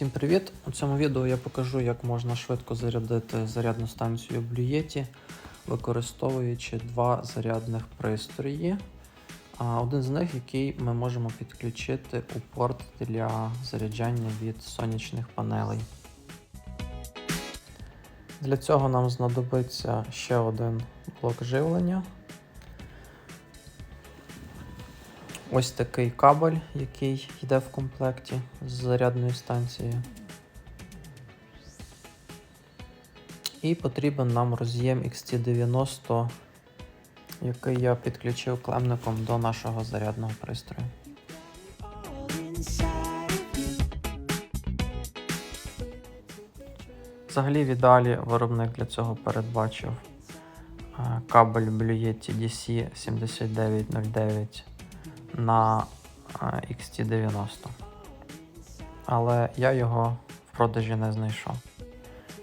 Всім привіт! У цьому відео я покажу, як можна швидко зарядити зарядну станцію Blue Yeti, використовуючи два зарядних пристрої. Один з них, який ми можемо підключити у порт для заряджання від сонячних панелей. Для цього нам знадобиться ще один блок живлення. Ось такий кабель, який йде в комплекті з зарядною станцією. І потрібен нам роз'єм XT90, який я підключив клемником до нашого зарядного пристрою. Взагалі в ідеалі виробник для цього передбачив е, кабель Blue Yeti DC7909 на е, XT90. Але я його в продажі не знайшов.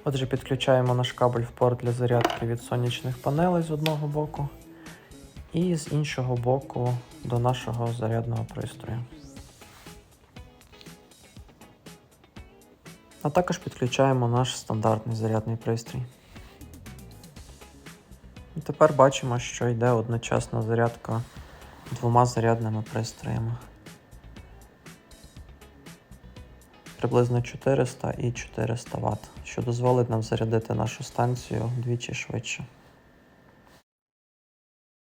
Отже, підключаємо наш кабель в порт для зарядки від сонячних панелей з одного боку, і з іншого боку до нашого зарядного пристрою. А також підключаємо наш стандартний зарядний пристрій. Тепер бачимо, що йде одночасна зарядка двома зарядними пристроями. Приблизно 400 і 400 Вт, що дозволить нам зарядити нашу станцію двічі швидше.